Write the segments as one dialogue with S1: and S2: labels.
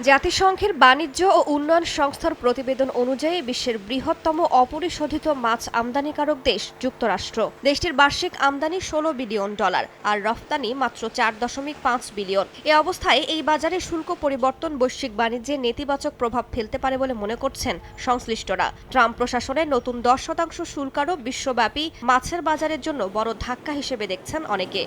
S1: জাতিসংঘের বাণিজ্য ও উন্নয়ন সংস্থার প্রতিবেদন অনুযায়ী বিশ্বের বৃহত্তম অপরিশোধিত মাছ আমদানিকারক দেশ যুক্তরাষ্ট্র। দেশটির বার্ষিক আমদানি ষোলো বিলিয়ন ডলার আর রফতানি মাত্র চার দশমিক পাঁচ বিলিয়ন। এ অবস্থায় এই বাজারে শুল্ক পরিবর্তন, বৈশ্বিক বাণিজ্যে নেতিবাচক প্রভাব ফেলতে পারে বলে মনে করছেন সংশ্লিষ্টরা। ট্রাম্প প্রশাসনের নতুন দশ শতাংশ শুল্ক আরোপ বিশ্বব্যাপী মাছের বাজারের জন্য বড় ধাক্কা হিসেবে দেখছেন অনেকে।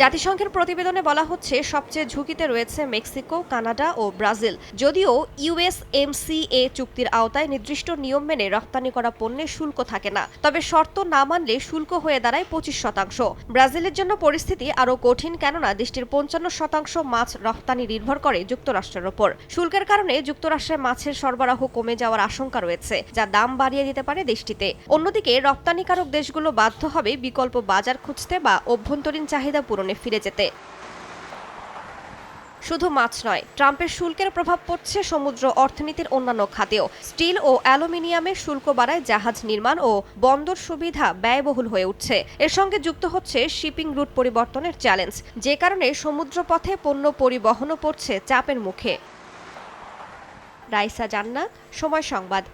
S1: জাতিসংঘের প্রতিবেদনে বলা হচ্ছে, সবচেয়ে ঝুঁকিতে রয়েছে মেক্সিকো, কানাডা ও ব্রাজিল। যদিও ইউএসএমসিএ চুক্তির আওতায় নির্দিষ্ট নিয়ম মেনে রপ্তানি করা পণ্যের শুল্ক থাকে না, তবে শর্ত না মানলে শুল্ক হয়ে দাঁড়ায় পঁচিশ শতাংশ। ব্রাজিলের জন্য পরিস্থিতি আরও কঠিন, কেননা দেশটির পঞ্চান্ন শতাংশ মাছ রপ্তানি নির্ভর করে যুক্তরাষ্ট্রের ওপর। শুল্কের কারণে যুক্তরাষ্ট্রে মাছের সরবরাহ কমে যাওয়ার আশঙ্কা রয়েছে, যা দাম বাড়িয়ে দিতে পারে দেশটিতে। অন্যদিকে রপ্তানিকারক দেশগুলো বাধ্য হবে বিকল্প বাজার খুঁজতে বা অভ্যন্তরীণ চাহিদা পূরণে ফিরে যেতে। শুধু মাছ নয়, ট্রাম্পের শুল্কের প্রভাব পড়ছে সমুদ্র অর্থনীতির অন্যান্য খাতেও। স্টিল ও অ্যালুমিনিয়ামের শুল্ক বাড়ায় জাহাজ নির্মাণ ও বন্দর সুবিধা ব্যয়বহুল হয়ে উঠছে। এর সঙ্গে যুক্ত হচ্ছে শিপিং রুট পরিবর্তনের চ্যালেঞ্জ। যে কারণে সমুদ্রপথে পণ্য পরিবহনও পড়ছে চাপের মুখে। রাইসা জান্নাত, সময় সংবাদ।